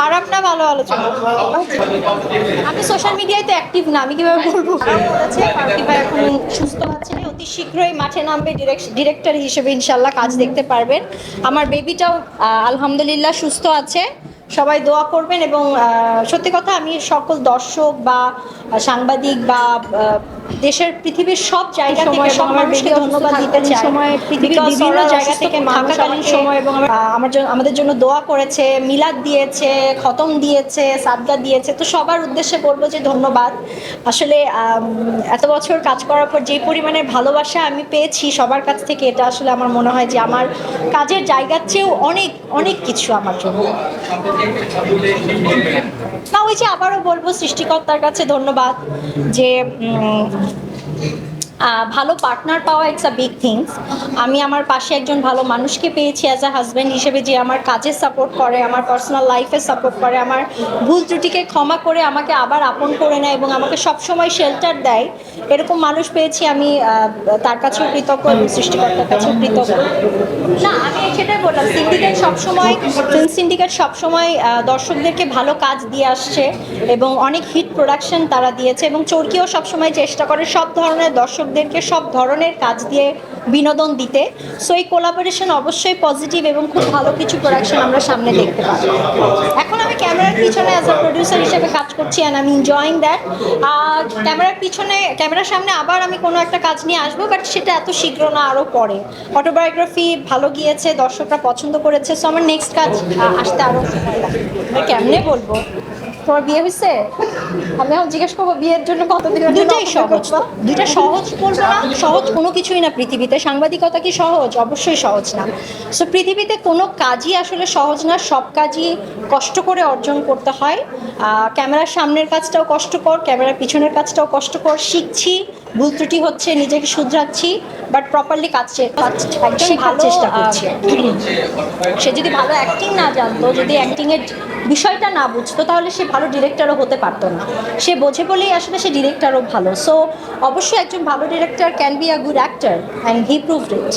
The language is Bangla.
খারাপ না ভালো আলোচনা? আমি সোশ্যাল মিডিয়ায় তো অ্যাক্টিভ না, আমি কীভাবে বলব? এখন সুস্থ আছে, অতি শীঘ্রই মাঠে নামবে ডিরেক্টর হিসেবে ইনশাল্লাহ কাজ দেখতে পারবেন। আমার বেবিটাও আলহামদুলিল্লাহ সুস্থ আছে। সবাই দোয়া করবেন এবং সত্যি কথা আমি সকল দর্শক বা সাংবাদিক বা দেশের পৃথিবীর সব জায়গা থেকে সব মানুষকে ধন্যবাদ দিতে চাই। সময় পৃথিবীর বিভিন্ন জায়গা থেকে মানুষ সময় এবং আমার জন্য আমাদের জন্য দোয়া করেছে মিলাদ দিয়েছে খতম দিয়েছে সাদগা দিয়েছে। তো সবার উদ্দেশ্যে বলব যে ধন্যবাদ। আসলে এত বছর কাজ করার পর যে পরিমাণের ভালোবাসা আমি পেয়েছি সবার কাছ থেকে এটা আসলে আমার মনে হয় যে আমার কাজের জায়গার চেয়েও অনেক অনেক কিছু আমার জন্য। না ওই যে আবারও বলব সৃষ্টিকর্তার কাছে ধন্যবাদ যে Thank you. ভালো পার্টনার পাওয়া ইটস আ বিগ থিংস আমি আমার পাশে একজন ভালো মানুষকে পেয়েছি অ্যাজ আ হাজব্যান্ড হিসেবে যে আমার কাজে সাপোর্ট করে, আমার পার্সোনাল লাইফে সাপোর্ট করে, আমার ভুল ত্রুটিকে ক্ষমা করে আমাকে আবার আপন করে নেয় এবং আমাকে সবসময় শেল্টার দেয়। এরকম মানুষ পেয়েছি আমি তার কাছেও কৃতজ্ঞ এবং সৃষ্টিকর্তার কাছেও কৃতজ্ঞ। না, আমি সেটাই বললাম সিন্ডিকেট সবসময় ফিল্ম সিন্ডিকেট সবসময় দর্শকদেরকে ভালো কাজ দিয়ে আসছে এবং অনেক হিট প্রোডাকশন তারা দিয়েছে এবং চরকিও সবসময় চেষ্টা করে সব ধরনের দর্শকদেরকে সব ধরনের কাজ দিয়ে বিনোদন দিতে। সো এই কোলাবোরেশন অবশ্যই পজিটিভ এবং খুব ভালো কিছু প্রোডাকশন আমরা সামনে দেখতে পাবো। এখন আমি ক্যামেরার পিছনে অ্যাজ আ প্রডিউসার হিসেবে কাজ করছি অ্যান্ড আমি এনজয়িং দ্যাট ক্যামেরার পিছনে ক্যামেরার সামনে আবার আমি কোনো একটা কাজ নিয়ে আসব বাট সেটা এত শীঘ্র না, আরও পরে। অটোবায়োগ্রাফি ভালো গিয়েছে, দর্শকরা পছন্দ করেছে সো আমার নেক্সট কাজ আসতে আরও কেমনে বলব? তোমার বিয়ে হয়েছে? আমি এখন জিজ্ঞেস করব বিয়ের জন্য কতদিন দুটাই সহজ। দুইটা সহজ বলব না সহজ কোনো কিছুই না পৃথিবীতে। সাংবাদিকতা কি সহজ? অবশ্যই সহজ না। সো পৃথিবীতে কোনো কাজই আসলে সহজ না। সব কাজই কষ্ট করে অর্জন করতে হয়। ক্যামেরার সামনের কাজটাও কষ্টকর ক্যামেরার পিছনের কাজটাও কষ্টকর। শিখছি ভুল ত্রুটি হচ্ছে নিজেকে শুধরাচ্ছি বাট প্রপারলি কাজ একজন ভালো চেষ্টা করছি। সে যদি ভালো অ্যাক্টিং না জানতো যদি অ্যাক্টিংয়ের বিষয়টা না বুঝতো, তাহলে সে ভালো ডিরেক্টরও হতে পারতো না। সে বোঝে বলেই আসলে সে ডিরেক্টরও ভালো। সো অবশ্যই একজন ভালো director can be a good actor and he prove it